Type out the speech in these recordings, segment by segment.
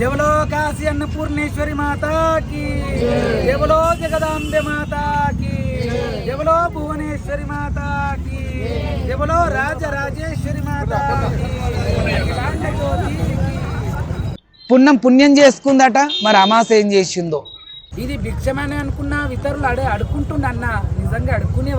జవలో కాశీ అన్నపూర్ణేశ్వరి మాతాకి. జవలో జగదాంబె మాతాకి. జవలో భువనేశ్వరి మాతాకి. జవలో రాజరాజేశ్వరి మాతాకి. పుణ్యం పుణ్యం చేసుకుందట మరి అమాస ఏం చేసిందో? ఇది భిక్షమని అనుకున్న ఇతరులు అడే అడుక్కుంటుండ అన్న నిజంగా అడుక్కునే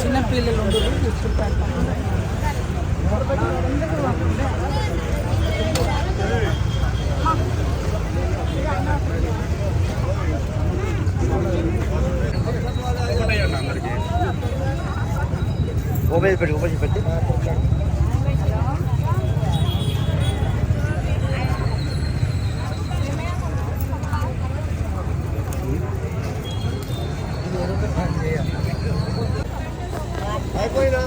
చిన్న పిల్లలు ఉండరు తీసుకుంటారు. ఓపెన్ పెట్టి ఓపెన్ పెట్టి అయిపోయినా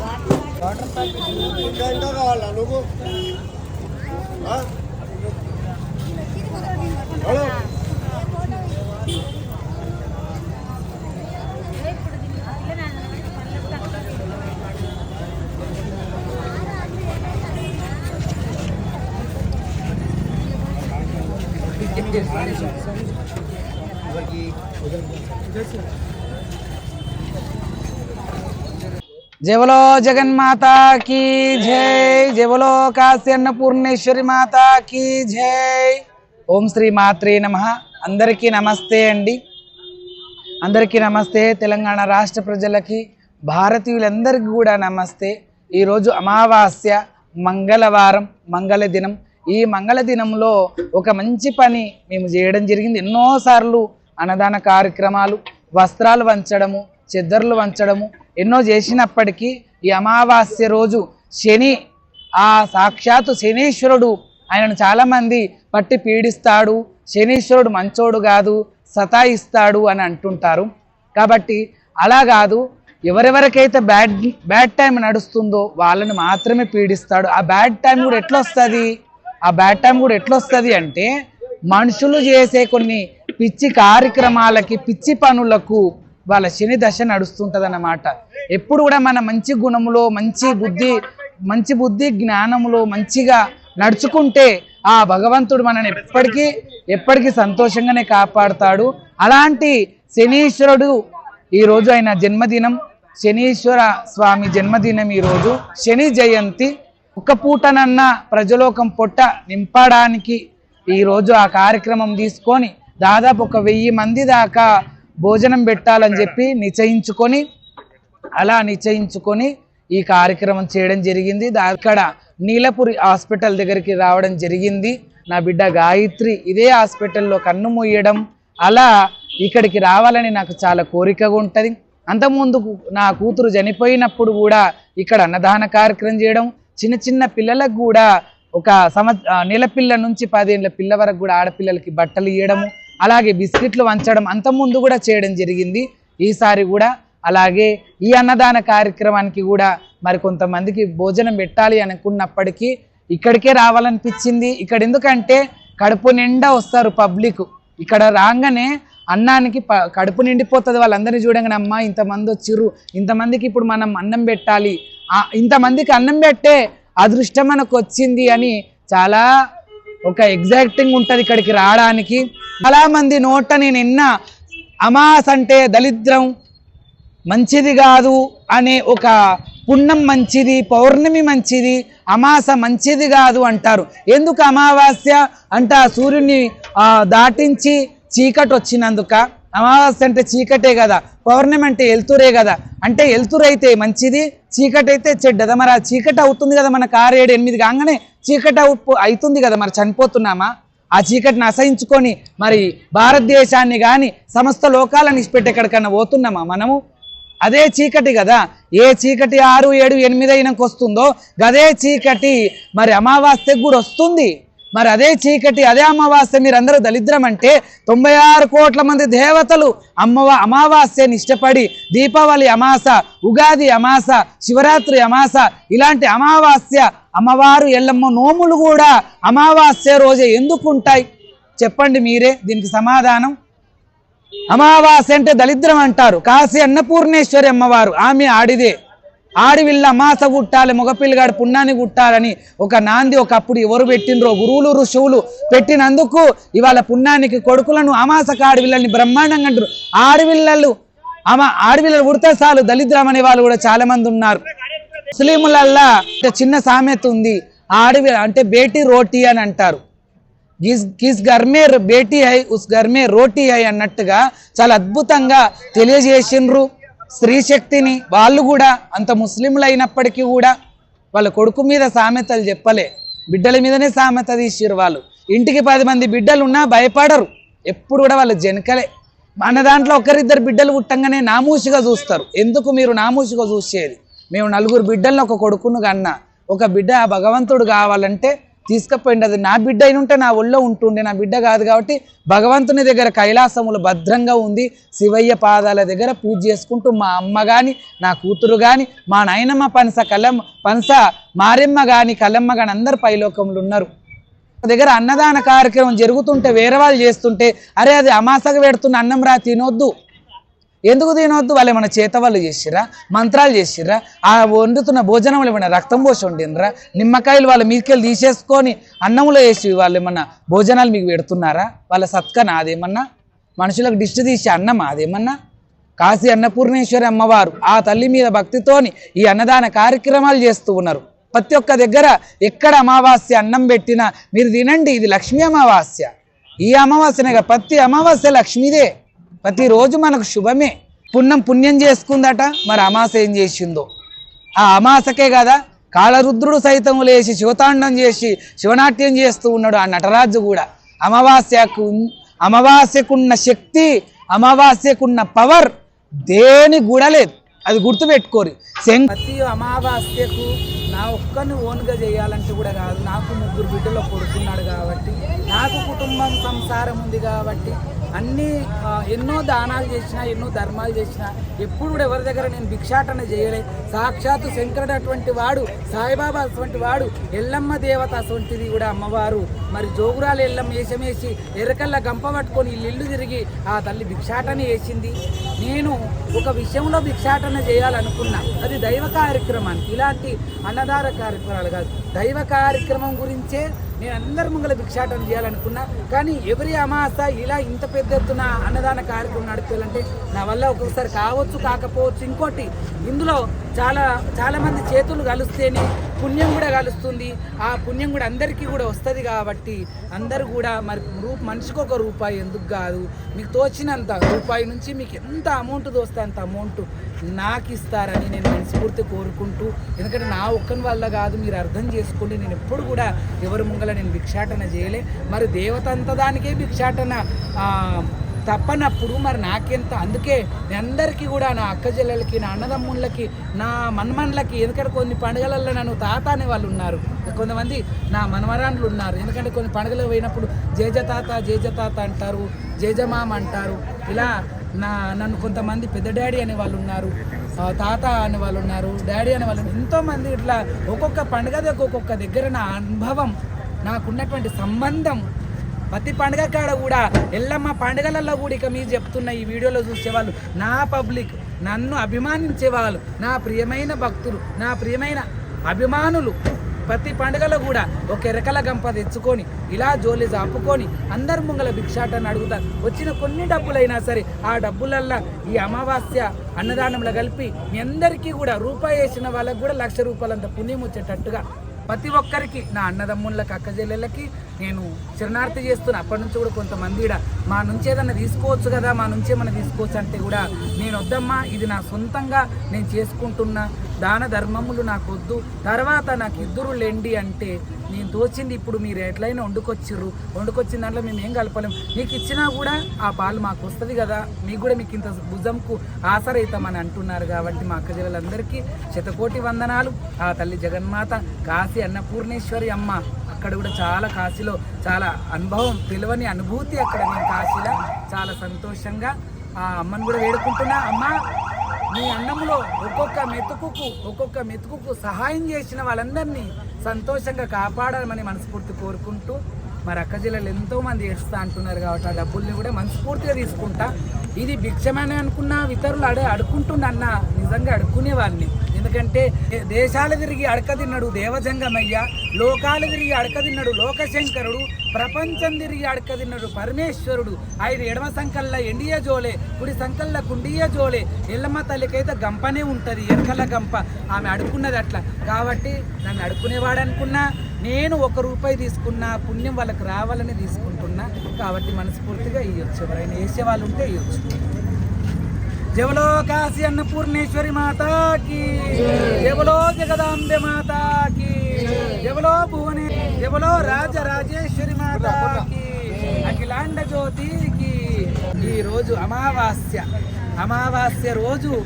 ఇంకా ఇంకా కావాలా నువ్వు ఆ? హలో జవలో జగన్మాతాకి జై జవలో కాశీ అన్నపూర్ణేశ్వరి మాతాకి జై. ఓం శ్రీ మాత్రే నమ. అందరికీ నమస్తే అండి. అందరికీ నమస్తే తెలంగాణ రాష్ట్ర ప్రజలకి భారతీయులందరికీ కూడా నమస్తే. ఈరోజు అమావాస్య మంగళవారం మంగళ దినం. ఈ మంగళ దినంలో ఒక మంచి పని మేము చేయడం జరిగింది. ఎన్నోసార్లు అన్నదాన కార్యక్రమాలు వస్త్రాలు వంచడము చెద్దర్లు వంచడము ఎన్నో చేసినప్పటికీ ఈ అమావాస్య రోజు శని ఆ సాక్షాత్తు శనీశ్వరుడు ఆయనను చాలామంది పట్టి పీడిస్తాడు. శనీశ్వరుడు మంచోడు కాదు సతాయిస్తాడు అని అంటుంటారు. కాబట్టి అలా కాదు ఎవరెవరికైతే బ్యాడ్ బ్యాడ్ టైం నడుస్తుందో వాళ్ళని మాత్రమే పీడిస్తాడు. ఆ బ్యాడ్ టైం కూడా ఎట్లా వస్తుంది ఆ బ్యాడ్ టైం కూడా ఎట్లొస్తుంది అంటే మనుషులు చేసే కొన్ని పిచ్చి కార్యక్రమాలకి పిచ్చి పనులకు వాళ్ళ శని దశ నడుస్తుంటుంది అన్నమాట ఎప్పుడు కూడా మన మంచి గుణములో మంచి బుద్ధి మంచి బుద్ధి జ్ఞానములో మంచిగా నడుచుకుంటే ఆ భగవంతుడు మనని ఎప్పటికీ ఎప్పటికీ సంతోషంగానే కాపాడుతాడు. అలాంటి శనీశ్వరుడు ఈరోజు ఆయన జన్మదినం శనీశ్వర స్వామి జన్మదినం ఈ రోజు శని జయంతి ఒక పూటనన్న ప్రజలోకం పొట్ట నింపడానికి ఈరోజు ఆ కార్యక్రమం తీసుకొని దాదాపు ఒక వెయ్యి మంది దాకా భోజనం పెట్టాలని చెప్పి నిశ్చయించుకొని అలా నిశ్చయించుకొని ఈ కార్యక్రమం చేయడం జరిగింది. దా- అక్కడ నీలపురి హాస్పిటల్ దగ్గరికి రావడం జరిగింది. నా బిడ్డ గాయత్రి ఇదే హాస్పిటల్లో కన్ను మూయడం అలా ఇక్కడికి రావాలని నాకు చాలా కోరికగా ఉంటుంది. అంతకుముందు నా కూతురు చనిపోయినప్పుడు కూడా ఇక్కడ అన్నదాన కార్యక్రమం చేయడం చిన్న చిన్న పిల్లలకు కూడా ఒక సంవ నెలపిల్ల నెల పిల్ల నుంచి పదేళ్ళ పిల్ల వరకు కూడా ఆడపిల్లలకి బట్టలు ఇవ్వడము అలాగే బిస్కెట్లు వంచడం అంతకుముందు కూడా చేయడం జరిగింది. ఈసారి కూడా అలాగే ఈ అన్నదాన కార్యక్రమానికి కూడా మరి కొంతమందికి భోజనం పెట్టాలి అనుకున్నప్పటికీ ఇక్కడికే రావాలనిపించింది. ఇక్కడ ఎందుకంటే కడుపు నిండా వస్తారు పబ్లిక్. ఇక్కడ రాగానే అన్నానికి ప కడుపు నిండిపోతుంది వాళ్ళందరినీ చూడగానే అమ్మ ఇంతమంది వచ్చిర్రు. ఇంతమందికి ఇప్పుడు మనం అన్నం పెట్టాలి. ఇంతమందికి అన్నం పెట్టే అదృష్టం మనకు వచ్చింది అని చాలా ఒక ఎగ్జాక్టింగ్ ఉంటుంది ఇక్కడికి రావడానికి. చాలామంది నోట నేను నిన్న అమాస్ అంటే దరిద్రం మంచిది కాదు అనే ఒక పుణ్యం మంచిది పౌర్ణమి మంచిది అమాస మంచిది కాదు అంటారు. ఎందుకు అమావాస్య అంటే ఆ సూర్యుని దాటించి చీకటి వచ్చినందుక? అమావాస్య అంటే చీకటే కదా పౌర్ణమి అంటే వెళ్తురే కదా. అంటే వెళ్తురైతే మంచిది చీకటి అయితే చెడ్డదా? మరి ఆ చీకటి అవుతుంది కదా మనకు ఆరు ఏడు ఎనిమిది కాగానే చీకటి అవు- అవుతుంది కదా మరి చనిపోతున్నామా? ఆ చీకటిని అసహించుకొని మరి భారతదేశాన్ని కానీ సమస్త లోకాలను ఇచ్చిపెట్టి ఎక్కడికన్నా పోతున్నామా మనము? అదే చీకటి కదా. ఏ చీకటి ఆరు ఏడు ఎనిమిది అయినాక వస్తుందో గదే చీకటి మరి అమావాస్యకు కూడా వస్తుంది మరి అదే చీకటి అదే అమావాస్య మీరందరూ దరిద్రం అంటే తొంభై ఆరు కోట్ల మంది దేవతలు అమ్మవ అమావాస్యని ఇష్టపడి దీపావళి అమాస ఉగాది అమాస శివరాత్రి అమాస ఇలాంటి అమావాస్య అమ్మవారు ఎల్లమ్మ నోములు కూడా అమావాస్య రోజే ఎందుకు ఉంటాయి చెప్పండి మీరే దీనికి సమాధానం? అమావాస్య అంటే దరిద్రం అంటారు. కాశీ అన్నపూర్ణేశ్వరి అమ్మవారు ఆమె ఆడిదే. ఆడవిళ్ళ అమాస గుట్టాలి మగపిల్లగాడు పుణ్యాన్ని గుట్టాలని ఒక నాంది ఒకప్పుడు ఎవరు పెట్టినరో గురువులు ఋషువులు పెట్టినందుకు ఇవాళ పుణ్యానికి కొడుకులను అమాసక ఆడవిల్లల్ని బ్రహ్మాండంగా అంటారు ఆడవిల్లలు అమ ఆడవిల్లలు ఉడితే చాలు దళిద్రం అనే వాళ్ళు కూడా చాలా మంది ఉన్నారు ముస్లింలల్లా చిన్న సామెత ఉంది. ఆడవి అంటే బేటీ రోటీ అని అంటారు. గిస్ గిస్ గర్మే బేటీ హై ఉస్ గర్మే రోటీ హై అన్నట్టుగా చాలా అద్భుతంగా తెలియజేసిండ్రు. స్త్రీ శక్తిని వాళ్ళు కూడా అంత ముస్లింలు అయినప్పటికీ కూడా వాళ్ళ కొడుకు మీద సామెతలు చెప్పలే. బిడ్డల మీదనే సామెత తీసిరు వాళ్ళు. ఇంటికి పది మంది బిడ్డలు ఉన్నా భయపడరు. ఎప్పుడు కూడా వాళ్ళు జనకలే. మన దాంట్లో ఒకరిద్దరు బిడ్డలు పుట్టంగానే నామూషిగా చూస్తారు. ఎందుకు మీరు నామూషిగా చూసేది? మేము నలుగురు బిడ్డలను ఒక కొడుకును కన్నా. ఒక బిడ్డ ఆ భగవంతుడు కావాలంటే తీసుకుపోయింది అది నా బిడ్డ అయిన ఉంటే నా ఒళ్ళో ఉంటుండే. నా బిడ్డ కాదు కాబట్టి భగవంతుని దగ్గర కైలాసములు భద్రంగా ఉంది. శివయ్య పాదాల దగ్గర పూజ చేసుకుంటూ మా అమ్మ కానీ నా కూతురు కానీ మా నాయనమ్మ పనస కలమ్మ పనస మారెమ్మ కానీ కలమ్మ కానీ అందరు పైలోకంలో ఉన్నారు. దగ్గర అన్నదాన కార్యక్రమం జరుగుతుంటే వేరే వాళ్ళు చేస్తుంటే అరే అది అమాసగా పెడుతున్న అన్నం రా తినొద్దు. ఎందుకు తినవద్దు వాళ్ళు ఏమైనా చేత వాళ్ళు చేసిర్రా? మంత్రాలు చేసిర్రా? ఆ వండుతున్న భోజనంలో ఏమైనా రక్తం పోసి వండినరా నిమ్మకాయలు వాళ్ళ మీదకెళ్ళి తీసేసుకొని అన్నంలో వేసి వాళ్ళు ఏమన్నా భోజనాలు మీకు పెడుతున్నారా? వాళ్ళ సత్కన అదేమన్నా? మనుషులకు దిష్టి తీసి అన్నం అదేమన్నా? కాశీ అన్నపూర్ణేశ్వరి అమ్మవారు ఆ తల్లి మీద భక్తితోని ఈ అన్నదాన కార్యక్రమాలు చేస్తూ ఉన్నారు. ప్రతి ఒక్క దగ్గర ఎక్కడ అమావాస్య అన్నం పెట్టినా మీరు తినండి ఇది లక్ష్మీ అమావాస్య. ఈ అమావాస్యనే ప్రతి అమావాస్య లక్ష్మీదే. ప్రతిరోజు మనకు శుభమే. పుణ్యం పుణ్యం చేసుకుందట మరి అమాస ఏం చేసిందో? ఆ అమాసకే కదా కాళరుద్రుడు సైతం లేచి శివతాండం చేసి శివనాట్యం చేస్తూ ఉన్నాడు ఆ నటరాజు కూడా. అమావాస్యకు అమావాస్యకున్న శక్తి అమావాస్యకున్న పవర్ దేని కూడా లేదు. అది గుర్తుపెట్టుకోరు. ప్రతి అమావాస్యకు నా ఒక్కరిని ఓన్గా చేయాలంటే కూడా కాదు నాకు ముగ్గురు బిడ్డలో కొడుకున్నాడు కాబట్టి నాకు కుటుంబం సంసారం ఉంది కాబట్టి అన్ని ఎన్నో దానాలు చేసినా ఎన్నో ధర్మాలు చేసినా ఎప్పుడు కూడా ఎవరి దగ్గర నేను భిక్షాటన చేయలే. సాక్షాత్తు శంకరుడు అటువంటి వాడు సాయిబాబా అటువంటి వాడు ఎల్లమ్మ దేవత అటువంటిది కూడా అమ్మవారు. మరి జోగురాలు ఎల్లమ్మ వేషమేసి ఎర్రకల్ల గంప పట్టుకొని ఇల్లు తిరిగి ఆ తల్లి భిక్షాటన చేసింది. నేను ఒక విషయంలో భిక్షాటన చేయాలనుకున్నా. అది దైవ కార్యక్రమానికి. ఇలాంటి అన్నదార కార్యక్రమాలు కాదు. దైవ కార్యక్రమం గురించే నేను అందరి ముంగల భిక్షాటం చేయాలనుకున్నా కానీ ఎవరి అమాస ఇలా ఇంత పెద్ద ఎత్తున అన్నదాన కార్యక్రమం నడిపేయాలంటే నా వల్ల ఒక్కొక్కసారి కావచ్చు కాకపోవచ్చు ఇంకోటి. ఇందులో చాలా చాలామంది చేతులు కలిస్తేనే పుణ్యం కూడా కలుస్తుంది. ఆ పుణ్యం కూడా అందరికీ కూడా వస్తుంది కాబట్టి అందరూ కూడా మరి రూప మనిషికి ఒక రూపాయి ఎందుకు కాదు. మీకు తోచినంత రూపాయి నుంచి మీకు ఎంత అమౌంట్ తోస్తే అంత అమౌంట్ నాకు ఇస్తారని నేను మనస్ఫూర్తి కోరుకుంటూ ఎందుకంటే నా ఒక్కని వల్ల కాదు మీరు అర్థం చేసుకోండి. నేను ఎప్పుడు కూడా ఎవరి ముంగల నేను భిక్షాటన చేయలే. మరి దేవత అంత దానికే భిక్షాటన తప్పనప్పుడు మరి నాకెంత? అందుకే నేను అందరికీ కూడా నా అక్క చెల్లెలకి నా అన్నదమ్ముళ్ళకి నా మన్మన్లకి ఎందుకంటే కొన్ని పండుగలలో నన్ను తాత అనే వాళ్ళు ఉన్నారు. కొంతమంది నా మనవరాన్లు ఉన్నారు. ఎందుకంటే కొన్ని పండుగలు పోయినప్పుడు జేజ తాత జేజ తాత అంటారు జేజమామ అంటారు. ఇలా నా నన్ను కొంతమంది పెద్ద డాడీ అనే వాళ్ళు ఉన్నారు తాత అనే వాళ్ళు ఉన్నారు డాడీ అనే వాళ్ళు ఎంతోమంది ఇట్లా ఒక్కొక్క పండుగ దగ్గర ఒక్కొక్క దగ్గర నా అనుభవం నాకున్నటువంటి సంబంధం ప్రతి పండుగ కాడ కూడా ఎల్లమ్మ పండుగలలో కూడా ఇక మీరు చెప్తున్న ఈ వీడియోలో చూసేవాళ్ళు. నా పబ్లిక్ నన్ను అభిమానించే వాళ్ళు నా ప్రియమైన భక్తులు నా ప్రియమైన అభిమానులు ప్రతి పండుగలో కూడా ఒక ఎరకల గంప తెచ్చుకొని ఇలా జోలి జాపుకొని అందరి ముంగల భిక్షాటని అడుగుతారు. వచ్చిన కొన్ని డబ్బులైనా సరే ఆ డబ్బులల్లా ఈ అమావాస్య అన్నదానంలో కలిపి మీ అందరికీ కూడా రూపాయి వేసిన వాళ్ళకు కూడా లక్ష రూపాయలంత పుణ్యం వచ్చేటట్టుగా ప్రతి ఒక్కరికి నా అన్నదమ్ముళ్ళకి అక్కజెల్లెళ్ళకి నేను చిరణార్థి చేస్తున్నా. అప్పటి నుంచి కూడా కొంతమంది ఈడ మా నుంచి ఏదన్నా తీసుకోవచ్చు కదా మా నుంచి ఏమైనా తీసుకోవచ్చు అంటే కూడా నేను వద్దమ్మా ఇది నా సొంతంగా నేను చేసుకుంటున్నా. దాన ధర్మములు నాకు వద్దు తర్వాత నాకు ఇద్దరు లెండి అంటే నేను తోచింది ఇప్పుడు మీరు ఎట్లయినా వండుకొచ్చిర్రు. వండుకొచ్చిన దాంట్లో మేము ఏం కలపలేం. మీకు ఇచ్చినా కూడా ఆ పాలు మాకు వస్తుంది కదా. మీకు కూడా మీకు ఇంత భుజంకు ఆసరవుతామని అంటున్నారు కాబట్టి మా అక్క శతకోటి వందనాలు. ఆ తల్లి జగన్మాత కాశీ అన్నపూర్ణేశ్వరి అమ్మ అక్కడ కూడా చాలా కాశీలో చాలా అనుభవం తెలియని అనుభూతి అక్కడ. నేను కాశీలో చాలా సంతోషంగా ఆ అమ్మను కూడా వేడుకుంటున్నా. అమ్మ మీ అన్నంలో ఒక్కొక్క మెతుకుకు ఒక్కొక్క మెతుకుకు సహాయం చేసిన వాళ్ళందరినీ సంతోషంగా కాపాడాలని మనస్ఫూర్తి కోరుకుంటూ మరి అక్క జిల్లాలో ఎంతోమంది అంటున్నారు కాబట్టి ఆ డబ్బుల్ని కూడా మనస్ఫూర్తిగా తీసుకుంటా. ఇది భిక్షమని అనుకున్నా ఇతరులు అడే అడుకుంటుండన్న నిజంగా అడుక్కునేవాడిని ఎందుకంటే దేశాలు తిరిగి అడకదిన్నడు దేవజంగమయ్య లోకాలు తిరిగి అడకదిన్నడు లోకశంకరుడు ప్రపంచం తిరిగి అడకదిన్నడు పరమేశ్వరుడు. ఐదు ఎడమ సంకల్ల ఎండియ జోలే కుడి సంకల్ల కుండియ జోలే. ఎల్లమ్మ తల్లికైతే గంపనే ఉంటుంది ఎరకల గంప. ఆమె అడుక్కున్నది అట్లా. కాబట్టి నన్ను అడుక్కునేవాడు అనుకున్నా నేను ఒక రూపాయి తీసుకున్నా పుణ్యం వాళ్ళకి రావాలని తీసుకుంటున్నా. కాబట్టి మనస్ఫూర్తిగా ఇవ్వచ్చు ఎవరైనా వేసే వాళ్ళు ఉంటే ఇవ్వచ్చు జవలోకాశి అన్నపూర్ణేశ్వరి మాతాకి. జవలో జగదాంబె మాతాకి. జవలో భువనే జవలో రాజరాజేశ్వరి మాతాకి. అఖిలాండ జ్యోతికి. ఈరోజు రోజు అమావాస్య. అమావాస్య రోజు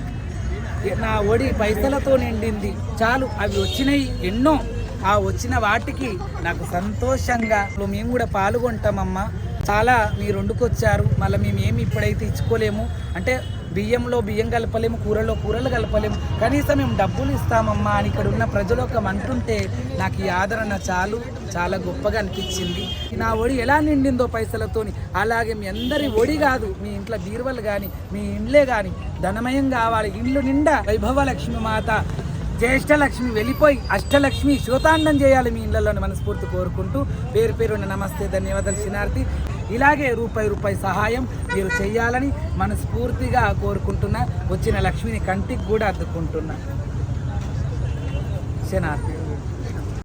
నా ఒడి పైసలతో నిండింది. చాలు అవి వచ్చినాయి ఎన్నో. ఆ వచ్చిన వాటికి నాకు సంతోషంగా మేము కూడా పాల్గొంటామమ్మా. చాలా మీరు వండుకొచ్చారు. మళ్ళీ మేము ఏమి ఇప్పుడైతే ఇచ్చుకోలేము. అంటే బియ్యంలో బియ్యం కలపలేము కూరలో కూరలు కలపలేము. కనీసం మేము డబ్బులు ఇస్తామమ్మా అని ఇక్కడ ఉన్న ప్రజలు ఒక అంటుంటే నాకు ఈ ఆదరణ చాలు చాలా గొప్పగా అనిపించింది. నా ఒడి ఎలా నిండిందో పైసలతోని. అలాగే మీ అందరి ఒడి కాదు మీ ఇంట్లో బీరువలు కానీ మీ ఇండ్లే కానీ ధనమయం కావాలి ఇండ్లు నిండా. వైభవ లక్ష్మి మాత జ్యేష్ఠలక్ష్మి వెళ్ళిపోయి అష్టలక్ష్మి శోతాండం చేయాలి మీ ఇళ్ళలోని మనస్ఫూర్తి కోరుకుంటూ. పేరు పేరున నమస్తే ధన్యవాదాలు శినార్థి ఇలాగే రూపాయి రూపాయి సహాయం మీరు చేయాలని మనస్ఫూర్తిగా కోరుకుంటున్నా. వచ్చిన లక్ష్మిని కంటికి కూడా అద్దుకుంటున్నా. శనార్థి.